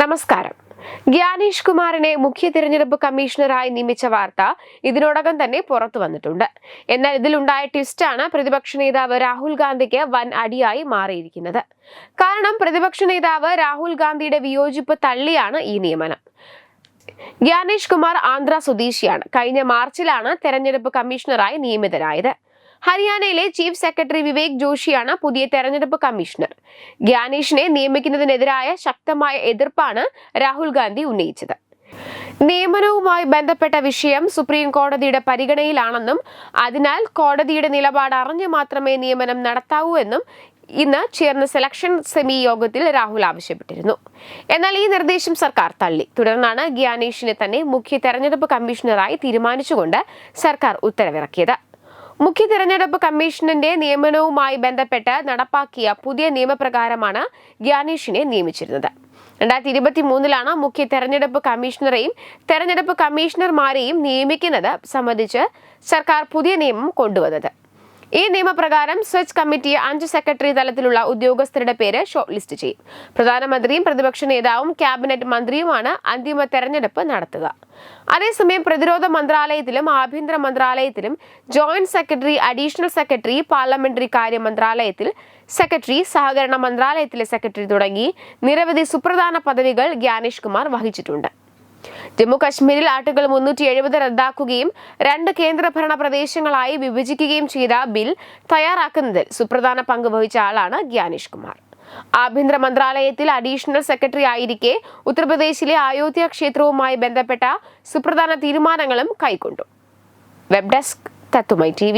നമസ്കാരം. ഗ്യാനേഷ് കുമാറിനെ മുഖ്യ തിരഞ്ഞെടുപ്പ് കമ്മീഷണറായി നിയമിച്ച വാർത്ത ഇതിനോടകം തന്നെ പുറത്തു വന്നിട്ടുണ്ട്. എന്നാൽ ഇതിലുണ്ടായ ട്വിസ്റ്റാണ് പ്രതിപക്ഷ നേതാവ് രാഹുൽ ഗാന്ധിക്ക് വൻ അടിയായി മാറിയിരിക്കുന്നത്. കാരണം പ്രതിപക്ഷ നേതാവ് രാഹുൽ ഗാന്ധിയുടെ വിയോജിപ്പ് തള്ളിയാണ് ഈ നിയമനം. ഗ്യാനേഷ് കുമാർ ആന്ധ്ര സ്വദേശിയാണ്. കഴിഞ്ഞ മാർച്ചിലാണ് തെരഞ്ഞെടുപ്പ് കമ്മീഷണറായി നിയമിതനായത്. ഹരിയാനയിലെ ചീഫ് സെക്രട്ടറി വിവേക് ജോഷിയാണ് പുതിയ തെരഞ്ഞെടുപ്പ് കമ്മീഷണർ. ഗ്യാനേഷിനെ നിയമിക്കുന്നതിനെതിരായ ശക്തമായ എതിർപ്പാണ് രാഹുൽ ഗാന്ധി ഉന്നയിച്ചത്. നിയമനവുമായി ബന്ധപ്പെട്ട വിഷയം സുപ്രീം കോടതിയുടെ പരിഗണനയിലാണെന്നും അതിനാൽ കോടതിയുടെ നിലപാട് അറിഞ്ഞു മാത്രമേ നിയമനം നടത്താവൂ എന്നും ഇന്ന് ചേർന്ന സെലക്ഷൻ സെമി യോഗത്തിൽ രാഹുൽ ആവശ്യപ്പെട്ടിരുന്നു. എന്നാൽ ഈ നിർദ്ദേശം സർക്കാർ തള്ളി. തുടർന്നാണ് ഗ്യാനേഷിനെ തന്നെ മുഖ്യ തെരഞ്ഞെടുപ്പ് കമ്മീഷണറായി തീരുമാനിച്ചുകൊണ്ട് സർക്കാർ ഉത്തരവിറക്കിയത്. മുഖ്യ തിരഞ്ഞെടുപ്പ് കമ്മീഷന്റെ നിയമനവുമായി ബന്ധപ്പെട്ട് നടപ്പാക്കിയ പുതിയ നിയമപ്രകാരമാണ് ഗ്യാനേഷിനെ നിയമിച്ചിരുന്നത്. രണ്ടായിരത്തി ഇരുപത്തി മൂന്നിലാണ് മുഖ്യ തെരഞ്ഞെടുപ്പ് കമ്മീഷണറെയും തെരഞ്ഞെടുപ്പ് കമ്മീഷണർമാരെയും നിയമിക്കുന്നത് സംബന്ധിച്ച് സർക്കാർ പുതിയ നിയമം കൊണ്ടുവന്നത്. ഈ നിയമപ്രകാരം സെർച്ച് കമ്മിറ്റി അഞ്ച് സെക്രട്ടറി തലത്തിലുള്ള ഉദ്യോഗസ്ഥരുടെ പേര് ഷോർട്ട് ലിസ്റ്റ് ചെയ്യും. പ്രധാനമന്ത്രിയും പ്രതിപക്ഷ നേതാവും ക്യാബിനറ്റ് മന്ത്രിയുമാണ് അന്തിമ തെരഞ്ഞെടുപ്പ് നടത്തുക. അതേസമയം പ്രതിരോധ മന്ത്രാലയത്തിലും ആഭ്യന്തര മന്ത്രാലയത്തിലും joint secretary additional secretary parliamentary കാര്യ മന്ത്രാലയത്തിൽ സെക്രട്ടറി സഹകരണ മന്ത്രാലയത്തിലെ സെക്രട്ടറി തുടങ്ങി നിരവധി സുപ്രധാന പദവികൾ ഗ്യാനേഷ് കുമാർ വഹിച്ചിട്ടുണ്ട്. ജമ്മു കശ്മീരിൽ ആർട്ടിക്കിൾ മുന്നൂറ്റി എഴുപത് റദ്ദാക്കുകയും രണ്ട് കേന്ദ്രഭരണ പ്രദേശങ്ങളായി വിഭജിക്കുകയും ചെയ്ത ബിൽ തയ്യാറാക്കുന്നതിൽ സുപ്രധാന പങ്ക് വഹിച്ച ആളാണ് ഗ്യാനേഷ് കുമാർ. ആഭ്യന്തര മന്ത്രാലയത്തിൽ അഡീഷണൽ സെക്രട്ടറി ആയിരിക്കെ ഉത്തർപ്രദേശിലെ അയോധ്യ ക്ഷേത്രവുമായി ബന്ധപ്പെട്ട സുപ്രധാന തീരുമാനങ്ങളും കൈക്കൊണ്ടു. വെബ് ഡെസ്ക് തത്തുമൈ ടി